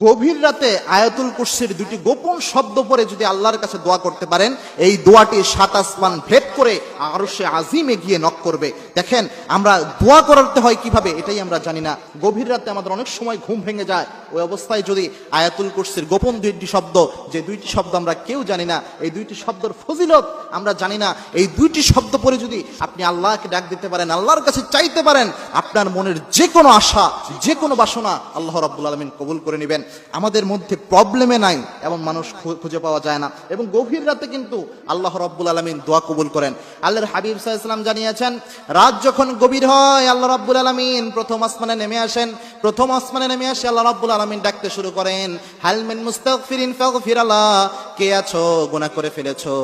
গভীর রাতে আয়াতুল কুসির দুটি গোপন শব্দ পরে যদি আল্লাহর কাছে দোয়া করতে পারেন, এই দোয়াটি সাত আসমান ভেদ করে আরও সে আজিমে গিয়ে নক করবে। দেখেন, আমরা দোয়া করতে হয় কীভাবে, এটাই আমরা জানি না। গভীর রাতে আমাদের অনেক সময় ঘুম ভেঙে যায়। ওই অবস্থায় যদি আয়াতুল কুরসির গোপন দুইটি শব্দ, যে দুইটি শব্দ আমরা কেউ জানি না, এই দুইটি শব্দের ফজিলত আমরা জানি না। এই দুইটি শব্দ পরে যদি আপনি আল্লাহকে ডাক দিতে পারেন, আল্লাহর কাছে চাইতে পারেন, আপনার মনের যে কোনো আশা যে কোনো বাসনা আল্লাহ রাব্বুল আলমিন কবুল করে নেবেন। আমাদের মধ্যে প্রবলেমে নাই, এমন মানুষ খুঁজে পাওয়া যায় না। এবং গভীর রাতে কিন্তু আল্লাহ রাব্বুল আলমিন দোয়া কবুল করেন। আল্লাহর হাবিব সাল্লাম জানিয়েছেন, রাত যখন গভীর হয়, আল্লাহ রাব্বুল আলমিন প্রথম আসমানে নেমে আসেন। প্রথম আসমানে নেমে আসে আল্লাহ রাব্বুল আলমিন ডাকতে শুরু করেন হালমেন মুস্তাগফিরিন ফাগফির আল্লাহ, কে আছো? গুনাহ করে ফেলেছো।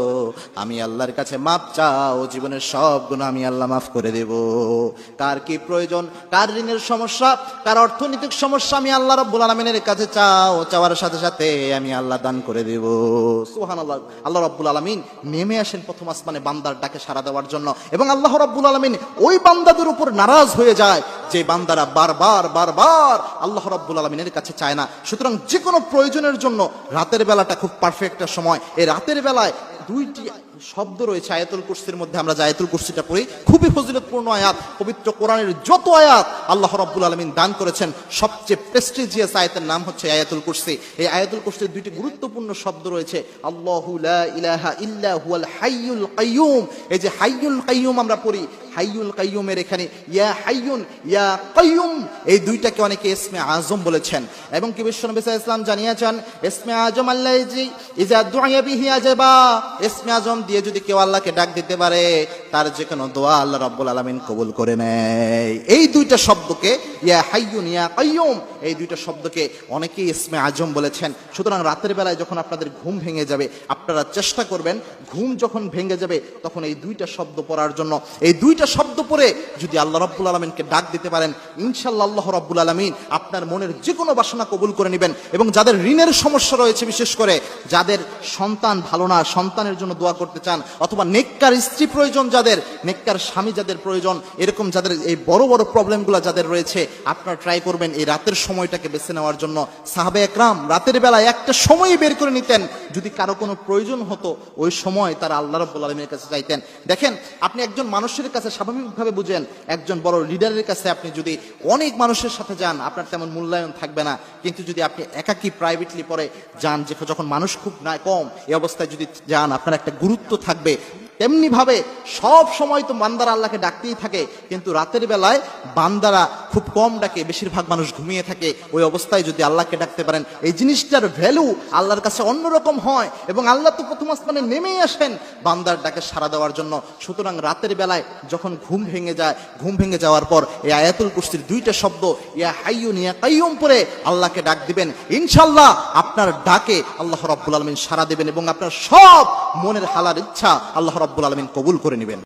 আমি আল্লাহর কাছে মাপ চাও, জীবনের সব গুনাহ আমি আল্লাহ মাফ করে দেব। কার কি প্রয়োজন? কার ঋণের সমস্যা? কার অর্থনৈতিক সমস্যা আমি আল্লাহ রাব্বুল আলমিনের কাছে চাও, চাওয়ার সাথে সাথে আমি আল্লাহ দান করে দেব। সুবহানাল্লাহ। আল্লাহ রাব্বুল আলমিন নেমে আসেন প্রথম আসমানে, বান্দার ডাকে সাড়া দেওয়ার জন্য। এবং আল্লাহ রাব্বুল আলমিন ওই বান্দাদের উপর নারাজ হয়ে যায় যে বান্দারা বারবার বারবার আল্লাহ রাব্বুল আলমিনের কাছে চায় না। সুতরাং যে কোনো প্রয়োজনের জন্য রাতের বেলাটা খুব পারফেক্ট সময়। এই রাতের বেলায় দুইটি শব্দ রয়েছে আয়াতুল কুরসির মধ্যে, আমরা যে আয়াতুল কুরসিটা পড়ি, খুবই ফজিলতপূর্ণ আয়াত, পবিত্র কোরআনের যত আয়াত আল্লাহ রব্বুল আলমিন দান করেছেন, সবচেয়ে প্রেস্টিজিয়াস আয়াতের নাম হচ্ছে আয়াতুল কুরসি। এই আয়াতুল কুরসির দুইটি গুরুত্বপূর্ণ শব্দ রয়েছে, আল্লাহ ইলাহা ইল্লা হুয়াল হাইয়ুল কাইয়ুম। এই যে হাইয়ুল কাইয়ুম আমরা পড়ি হাইয়ুল কাইয়ুমের এখানে, ইয়া হাইয়ুন, ইয়া কাইয়ুম, এই দুইটাকে অনেকে ইসমে আজম বলেছেন। এবং কি বিশ্বনবী ইসলাম জানিয়েছেন, ইসমে আজম আল্লাহ ইজা দুআ বিহি আজাবা, ইসমে আজম দিয়ে যদি কেউ আল্লাহকে ডাক দিতে পারে তার যে কোনো দোয়া আল্লাহ রাব্বুল আলামিন কবুল করে নেয়। এই দুইটা শব্দকে ইয়া হাইয়ুন ইয়া কাইয়ুম, এই দুইটা শব্দকে অনেকেই ইসমে আজম বলেছেন। সুতরাং রাতের বেলায় যখন আপনাদের ঘুম ভেঙে যাবে, আপনারা চেষ্টা করবেন, ঘুম যখন ভেঙে যাবে, তখন এই দুইটা শব্দ পড়ার জন্য। এই দুইটা শব্দ পড়ে যদি আল্লাহ রাব্বুল আলমিনকে ডাক দিতে পারেন ইনশাল্লাহ আল্লাহ রাব্বুল আলমিন আপনার মনের যে কোনো বাসনা কবুল করে নেবেন। এবং যাদের ঋণের সমস্যা রয়েছে, বিশেষ করে যাদের সন্তান ভালো না, সন্তানের জন্য দোয়া করতে চান, অথবা নেককার স্ত্রী প্রয়োজন, যাদের নেককার স্বামী যাদের প্রয়োজন, এরকম যাদের এই বড় বড় প্রবলেমগুলো যাদের রয়েছে, আপনারা ট্রাই করবেন এই রাতের সময়টাকে বেছে নেওয়ার জন্য। সাহাবে একরাম, রাতের বেলায় একটা সময় বের করে নিতেন। যদি কারও কোনো প্রয়োজন হতো, ওই সময় তারা আল্লাহ রব্বুল আলমীর কাছে চাইতেন। দেখেন, আপনি একজন মানুষের কাছে স্বাভাবিকভাবে বুঝেন, একজন বড় লিডারের কাছে আপনি যদি অনেক মানুষের সাথে যান, আপনার তেমন মূল্যায়ন থাকবে না। কিন্তু যদি আপনি একাকি প্রাইভেটলি পরে যান যখন মানুষ খুব না কম, এই অবস্থায় যদি যান, আপনার একটা গুরুত্ব থাকবে। তেমনি ভাবে সব সময় তো বান্দারা আল্লাহকে ডাকতেই থাকে, কিন্তু রাতের বেলায় বান্দারা খুব কম ডাকে, বেশিরভাগ মানুষ ঘুমিয়ে থাকে। ওই অবস্থায় যদি আল্লাহকে ডাকতে পারেন, এই জিনিসটার ভ্যালু আল্লাহর কাছে অন্যরকম হয় এবং আল্লাহ তো প্রথম আসমানে নেমেই আসেন বান্দার ডাকে সাড়া দেওয়ার জন্য। সুতরাং রাতের বেলায় যখন ঘুম ভেঙে যায়, ঘুম ভেঙে যাওয়ার পর এই আয়াতুল কুস্তির দুইটা শব্দ, ইয়া হাইয়ুন ইয়া কাইয়ুম পরে আল্লাহকে ডাক দিবেন। ইনশাল্লাহ আপনার ডাকে আল্লাহ রাব্বুল আলমিন সাড়া দেবেন এবং আপনার সব মনের হালার ইচ্ছা আল্লাহ রাব্বুল আলমিন কবুল করে নেবেন।